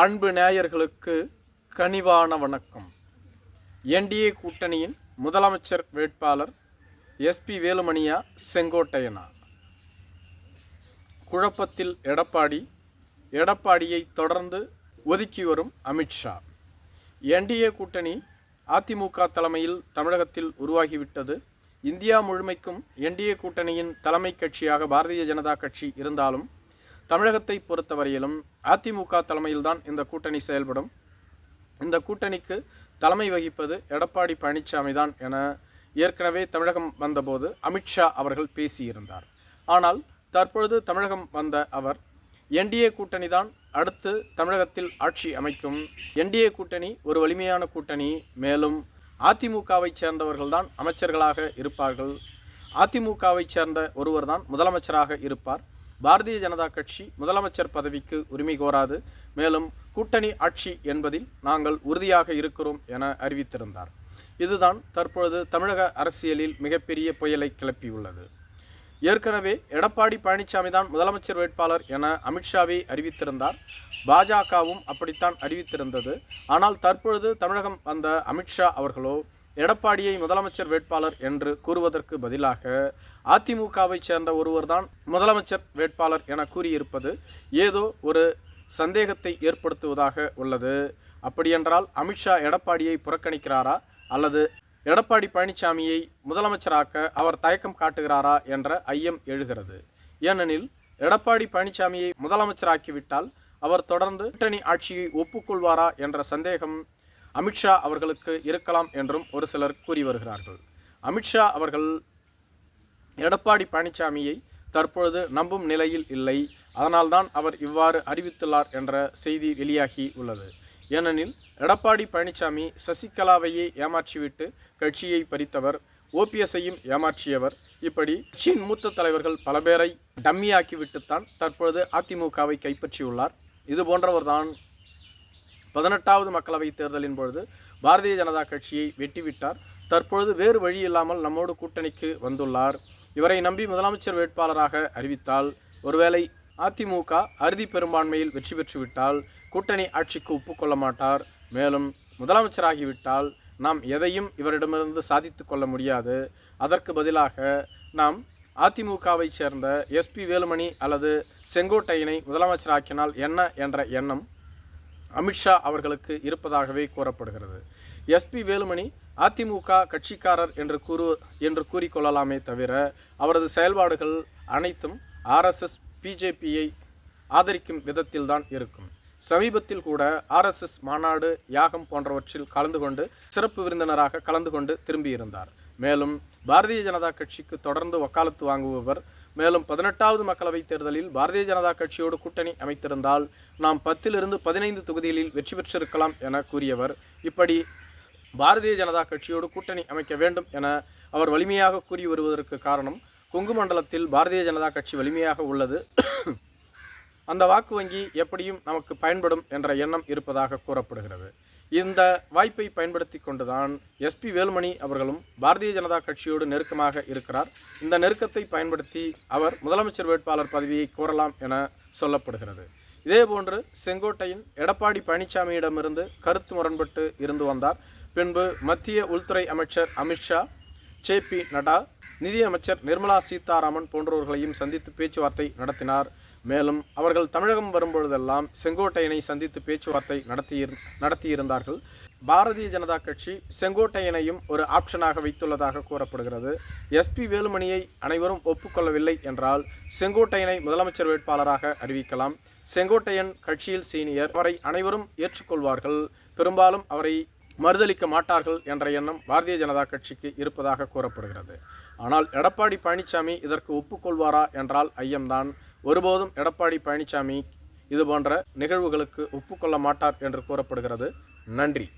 அன்பு நேயர்களுக்கு கனிவான வணக்கம். என்டிஏ கூட்டணியின் முதலமைச்சர் வேட்பாளர் எஸ்பி வேலுமணியா செங்கோட்டையனா. குழப்பத்தில் எடப்பாடி எடப்பாடியை தொடர்ந்து ஒதுக்கி வரும் அமித்ஷா என்டிஏ கூட்டணி அதிமுக தலைமையில் தமிழகத்தில் உருவாகிவிட்டது. இந்தியா முழுமைக்கும் என்டிஏ கூட்டணியின் தலைமை கட்சியாக பாரதிய ஜனதா கட்சி இருந்தாலும் தமிழகத்தை பொறுத்தவரையிலும் அதிமுக தலைமையில்தான் இந்த கூட்டணி செயல்படும். இந்த கூட்டணிக்கு தலைமை வகிப்பது எடப்பாடி பழனிசாமி தான் என ஏற்கனவே தமிழகம் வந்தபோது அமித்ஷா அவர்கள் பேசியிருந்தார். ஆனால் தற்பொழுது தமிழகம் வந்த அவர் என்டிஏ கூட்டணி தான் அடுத்து தமிழகத்தில் ஆட்சி அமைக்கும். என்டிஏ கூட்டணி ஒரு வலிமையான கூட்டணி. மேலும் அதிமுகவை சேர்ந்தவர்கள்தான் அமைச்சர்களாக இருப்பார்கள். அதிமுகவை சேர்ந்த ஒருவர் தான் முதலமைச்சராக இருப்பார். பாரதிய ஜனதா கட்சி முதலமைச்சர் பதவிக்கு உரிமை கோராது. மேலும் கூட்டணி ஆட்சி என்பதில் நாங்கள் உறுதியாக இருக்கிறோம் என அறிவித்திருந்தார். இதுதான் தற்பொழுது தமிழக அரசியலில் மிகப்பெரிய புயலை கிளப்பியுள்ளது. ஏற்கனவே எடப்பாடி பழனிசாமி தான் முதலமைச்சர் வேட்பாளர் என அமித்ஷாவை அறிவித்திருந்தார். பாஜகவும் அப்படித்தான் அறிவித்திருந்தது. ஆனால் தற்பொழுது தமிழகம் வந்த அமித்ஷா அவர்களோ எடப்பாடியை முதலமைச்சர் வேட்பாளர் என்று கூறுவதற்கு பதிலாக அதிமுகவை சேர்ந்த ஒருவர்தான் முதலமைச்சர் வேட்பாளர் என கூறியிருப்பது ஏதோ ஒரு சந்தேகத்தை ஏற்படுத்துவதாக உள்ளது. அப்படியென்றால் அமித்ஷா எடப்பாடியை புறக்கணிக்கிறாரா? அல்லது எடப்பாடி பழனிசாமியை முதலமைச்சராக்க அவர் தயக்கம் காட்டுகிறாரா? என்ற ஐயம் எழுகிறது. ஏனெனில் எடப்பாடி பழனிசாமியை முதலமைச்சராக்கிவிட்டால் அவர் தொடர்ந்து கூட்டணி ஆட்சியை ஒப்புக்கொள்வாரா? என்ற சந்தேகம் அமித்ஷா அவர்களுக்கு இருக்கலாம் என்றும் ஒரு சிலர் கூறி வருகிறார்கள். அமித்ஷா அவர்கள் எடப்பாடி பழனிசாமியை தற்பொழுது நம்பும் நிலையில் இல்லை. அதனால்தான் அவர் இவ்வாறு அறிவித்துள்ளார் என்ற செய்தி வெளியாகி உள்ளது. ஏனெனில் எடப்பாடி பழனிசாமி சசிகலாவையே ஏமாற்றிவிட்டு கட்சியை பறித்தவர் ஓபிஎஸ்ஐயும் ஏமாற்றியவர். இப்படி கட்சியின் மூத்த தலைவர்கள் பல பேரை டம்மியாக்கிவிட்டுத்தான் தற்பொழுது அதிமுகவை கைப்பற்றியுள்ளார். இது போன்றவர்தான் பதினெட்டாவது மக்களவைத் தேர்தலின் பொழுது பாரதிய ஜனதா கட்சியை வெட்டிவிட்டார். தற்பொழுது வேறு வழி இல்லாமல் நம்மோடு கூட்டணிக்கு வந்துள்ளார். இவரை நம்பி முதலமைச்சர் வேட்பாளராக அறிவித்தால் ஒருவேளை அதிமுக அறுதி பெரும்பான்மையில் வெற்றி பெற்றுவிட்டால் கூட்டணி ஆட்சிக்கு ஒப்புக்கொள்ள மாட்டார். மேலும் முதலமைச்சராகிவிட்டால் நாம் எதையும் இவரிடமிருந்து சாதித்து கொள்ள முடியாது. அதற்கு பதிலாக நாம் அதிமுகவை சேர்ந்த எஸ்பி வேலுமணி அல்லது செங்கோட்டையனை முதலமைச்சராக்கினால் என்ன என்ற எண்ணம் அமித்ஷா அவர்களுக்கு இருப்பதாகவே கூறப்படுகிறது. எஸ்பி வேலுமணி அதிமுக கட்சிக்காரர் என்று கூறு என்று கூறிக்கொள்ளலாமே தவிர அவரது செயல்பாடுகள் அனைத்தும் ஆர்எஸ்எஸ் பிஜேபியை ஆதரிக்கும் விதத்தில்தான் இருக்கும். சமீபத்தில் கூட ஆர்எஸ்எஸ் மாநாடு யாகம் போன்றவற்றில் கலந்து கொண்டு சிறப்பு விருந்தினராக கலந்து கொண்டு திரும்பியிருந்தார். மேலும் பாரதிய ஜனதா கட்சிக்கு தொடர்ந்து வக்காலத்து வாங்குபவர். மேலும் பதினெட்டாவது மக்களவைத் தேர்தலில் பாரதிய ஜனதா கட்சியோடு கூட்டணி அமைத்திருந்தால் நாம் பத்திலிருந்து பதினைந்து தொகுதிகளில் வெற்றி பெற்றிருக்கலாம் என கூறியவர். இப்படி பாரதிய ஜனதா கட்சியோடு கூட்டணி அமைக்க வேண்டும் என அவர் வலிமையாக கூறி வருவதற்கு காரணம் கொங்கு மண்டலத்தில் பாரதிய ஜனதா கட்சி வலிமையாக உள்ளது. அந்த வாக்கு வங்கி எப்படியும் நமக்கு பயன்படும் என்ற எண்ணம் இருப்பதாக கூறப்படுகிறது. இந்த வாய்ப்பை பயன்படுத்தி கொண்டுதான் எஸ்பி வேலுமணி அவர்களும் பாரதிய ஜனதா கட்சியோடு நெருக்கமாக இருக்கிறார். இந்த நெருக்கத்தை பயன்படுத்தி அவர் முதலமைச்சர் வேட்பாளர் பதவியை கோரலாம் என சொல்லப்படுகிறது. இதேபோன்று செங்கோட்டையின் எடப்பாடி பழனிசாமியிடமிருந்து கருத்து முரண்பட்டு இருந்து வந்தார். பின்பு மத்திய உள்துறை அமைச்சர் அமித்ஷா ஜே பி நட்டா நிதியமைச்சர் நிர்மலா சீதாராமன் போன்றவர்களையும் சந்தித்து பேச்சுவார்த்தை நடத்தினார். மேலும் அவர்கள் தமிழகம் வரும்பொழுதெல்லாம் செங்கோட்டையனை சந்தித்து பேச்சுவார்த்தை நடத்தியிரு நடத்தியிருந்தார்கள். பாரதிய ஜனதா கட்சி செங்கோட்டையனையும் ஒரு ஆப்ஷனாக வைத்துள்ளதாக கூறப்படுகிறது. எஸ்பி வேலுமணியை அனைவரும் ஒப்புக்கொள்ளவில்லை என்றால் செங்கோட்டையனை முதலமைச்சர் வேட்பாளராக அறிவிக்கலாம். செங்கோட்டையன் கட்சியில் சீனியர். அவரை அனைவரும் ஏற்றுக்கொள்வார்கள். பெரும்பாலும் அவரை மறுதளிக்க மாட்டார்கள் என்ற எண்ணம் பாரதிய ஜனதா கட்சிக்கு இருப்பதாக கூறப்படுகிறது. ஆனால் எடப்பாடி பழனிசாமி இதற்கு ஒப்புக்கொள்வாரா என்றால் ஐயம்தான். ஒருபோதும் எடப்பாடி பழனிசாமி இது போன்ற நிகழ்வுகளுக்கு ஒப்புக்கொள்ள மாட்டார் என்று கூறப்படுகிறது. நன்றி.